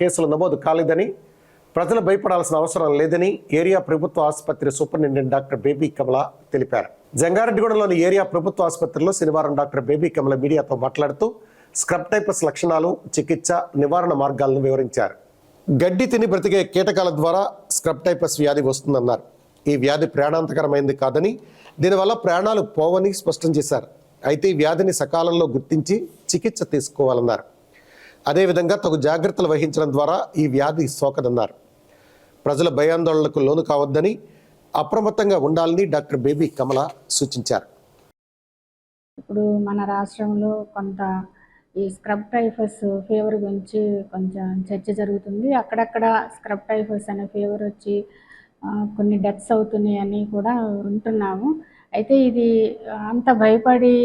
కేసులు నమోదు కాలేదని ప్రజలు భయపడాల్సిన అవసరం లేదని ఏరియా ప్రభుత్వ ఆసుపత్రి సూపరింటెండెంట్ డాక్టర్ బేబీ కమల తెలిపారు. జంగారెడ్డిగూడలోని ఏరియా ప్రభుత్వ ఆసుపత్రిలో శనివారం డాక్టర్ బేబీ కమల మీడియాతో మాట్లాడుతూ స్క్రబ్ టైపస్ లక్షణాలు చికిత్స నివారణ మార్గాలను వివరించారు. గడ్డి తిని బ్రతికే కీటకాల ద్వారా స్క్రబ్ టైపస్ వ్యాధి వస్తుందన్నారు. ఈ వ్యాధి ప్రాణాంతకరమైంది కాదని దీనివల్ల ప్రాణాలు పోవని స్పష్టం చేశారు. అయితే ఈ వ్యాధిని సకాలంలో గుర్తించి చికిత్స తీసుకోవాలన్నారు. అదేవిధంగా తగు జాగ్రత్తలు వహించడం ద్వారా ఈ వ్యాధి సోకదన్నారు. ప్రజల భయాందోళనకు లోను కావద్దని అప్రమత్తంగా ఉండాలని డాక్టర్ బేబీ కమల సూచించారు. ఇప్పుడు మన రాష్ట్రంలో కొంత ఈ స్క్రబ్ టైఫస్ ఫీవర్ గురించి కొంచెం చర్చ జరుగుతుంది. అక్కడక్కడ స్క్రబ్ టైఫస్ అనే ఫీవర్ వచ్చి కొన్ని డెత్స్ అవుతున్నాయి అని కూడా వింటున్నాము అయితే ఇది అంత భయపడి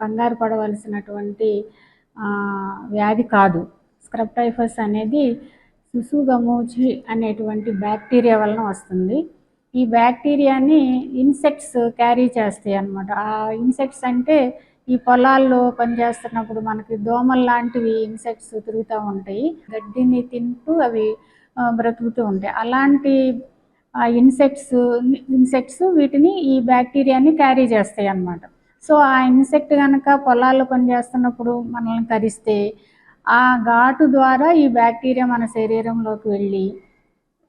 కంగారు పడవలసినటువంటి వ్యాధి కాదు. స్క్రబ్ టైఫస్ అనేది సుసుగమోచి అనేటువంటి బ్యాక్టీరియా వలన వస్తుంది. ఈ బ్యాక్టీరియాని ఇన్సెక్ట్స్ క్యారీ చేస్తాయి అన్నమాట. ఆ ఇన్సెక్ట్స్ అంటే ఈ పొలాల్లో పనిచేస్తున్నప్పుడు మనకి దోమలు లాంటివి ఇన్సెక్ట్స్ తిరుగుతూ ఉంటాయి. గడ్డిని తింటూ అవి బ్రతుకుతూ ఉంటాయి. అలాంటి ఇన్సెక్ట్స్ ఇన్సెక్ట్స్ వీటిని ఈ బ్యాక్టీరియాని క్యారీ చేస్తాయి అన్నమాట. సో ఆ ఇన్సెక్ట్ కనుక పొలాల్లో పనిచేస్తున్నప్పుడు మనల్ని కరిస్తే ఆ ఘాటు ద్వారా ఈ బ్యాక్టీరియా మన శరీరంలోకి వెళ్ళి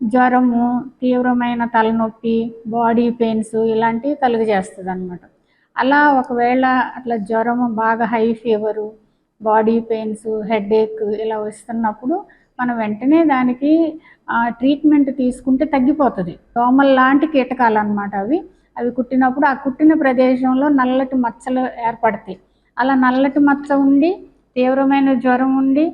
జ్వరము తీవ్రమైన తలనొప్పి బాడీ పెయిన్స్ ఇలాంటివి కలుగజేస్తుంది అనమాట అలా ఒకవేళ అట్లా జ్వరము బాగా high fever body pains headache ఇలా వస్తున్నప్పుడు మనం వెంటనే దానికి ట్రీట్మెంట్ తీసుకుంటే తగ్గిపోతుంది. దోమల్లాంటి కీటకాలు అనమాట అవి. అవి కుట్టినప్పుడు ఆ కుట్టిన ప్రదేశంలో నల్లటి మచ్చలు ఏర్పడతాయి. అలా నల్లటి మచ్చ ఉండి తీవ్రమైన జ్వరం ఉండి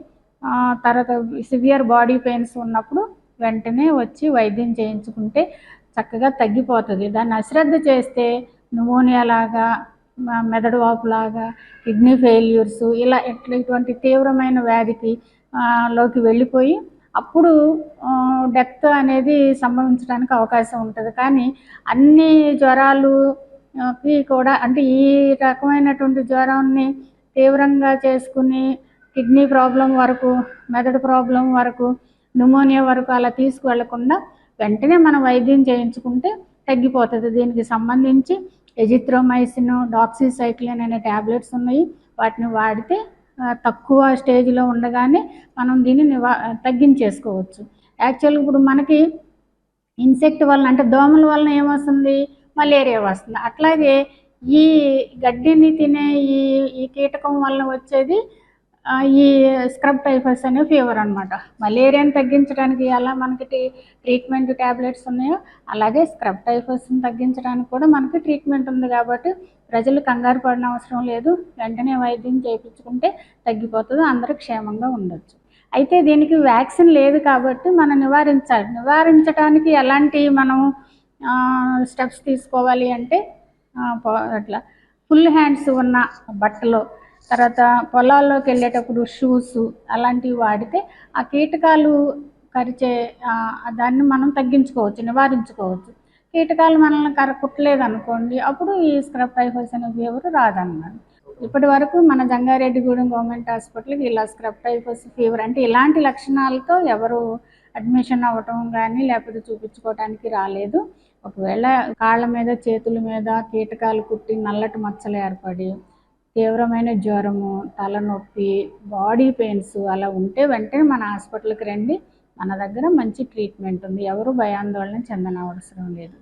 తర్వాత సివియర్ బాడీ పెయిన్స్ ఉన్నప్పుడు వెంటనే వచ్చి వైద్యం చేయించుకుంటే చక్కగా తగ్గిపోతుంది. దాన్ని అశ్రద్ధ చేస్తే నిమోనియా లాగా మెదడు వాపులాగా కిడ్నీ ఫెయిల్యూర్స్ ఇలా ఇట్లా ఇటువంటి తీవ్రమైన వ్యాధికి లోకి వెళ్ళిపోయి అప్పుడు డెత్ అనేది సంభవించడానికి అవకాశం ఉంటుంది. కానీ అన్ని జ్వరాలు కూడా అంటే ఈ రకమైనటువంటి జ్వరాన్ని తీవ్రంగా చేసుకుని కిడ్నీ ప్రాబ్లం వరకు మెదడు ప్రాబ్లం వరకు న్యూమోనియా వరకు అలా తీసుకువెళ్ళకుండా వెంటనే మనం వైద్యం చేయించుకుంటే తగ్గిపోతుంది. దీనికి సంబంధించి ఎజిత్రోమైసిన్ డాక్సిసైక్లిన్ అనే ట్యాబ్లెట్స్ ఉన్నాయి. వాటిని వాడితే తక్కువ స్టేజ్లో ఉండగానే మనం దీన్ని నివా తగ్గించేసుకోవచ్చు. యాక్చువల్గా ఇప్పుడు మనకి ఇన్సెక్ట్ వలన అంటే దోమల వలన ఏమొస్తుంది? మలేరియా వస్తుంది. అట్లాగే ఈ గడ్డిని తినే ఈ ఈ కీటకం వలన వచ్చేది ఈ స్క్రబ్ టైఫస్ అనే ఫీవర్ అనమాట మలేరియాని తగ్గించడానికి ఎలా మనకి ట్రీట్మెంట్ ట్యాబ్లెట్స్ ఉన్నాయో అలాగే స్క్రబ్ టైఫస్ని తగ్గించడానికి కూడా మనకి ట్రీట్మెంట్ ఉంది కాబట్టి ప్రజలు కంగారు పడిన అవసరం లేదు. వెంటనే వైద్యం చేయించుకుంటే తగ్గిపోతుంది అందరూ క్షేమంగా ఉండొచ్చు. అయితే దీనికి వ్యాక్సిన్ లేదు కాబట్టి మనం నివారించాలి. నివారించడానికి ఎలాంటి మనం స్టెప్స్ తీసుకోవాలి అంటే అట్లా ఫుల్ హ్యాండ్స్ ఉన్న బట్టలు తర్వాత పొలాల్లోకి వెళ్ళేటప్పుడు షూస్ అలాంటివి వాడితే ఆ కీటకాలు కరిచే దాన్ని మనం తగ్గించుకోవచ్చు నివారించుకోవచ్చు. కీటకాలు మనల్ని కర కుట్టలేదు అనుకోండి అప్పుడు ఈ స్క్రబ్ టైఫస్ అనే ఫీవర్ రాదన్నమాట ఇప్పటి వరకు మన జంగారెడ్డిగూడెం గవర్నమెంట్ హాస్పిటల్కి ఇలా స్క్రబ్ టైఫస్ ఫీవర్ అంటే ఇలాంటి లక్షణాలతో ఎవరు అడ్మిషన్ అవ్వటం కానీ లేకపోతే చూపించుకోవడానికి రాలేదు. ఒకవేళ కాళ్ళ మీద చేతుల మీద కీటకాలు కుట్టి నల్లటి మచ్చలు ఏర్పడి తీవ్రమైన జ్వరము తలనొప్పి బాడీ పెయిన్స్ అలా ఉంటే వెంటనే మన హాస్పిటల్కి రండి. మన దగ్గర మంచి ట్రీట్మెంట్ ఉంది. ఎవరు భయాందోళన చెందనవసరం లేదు.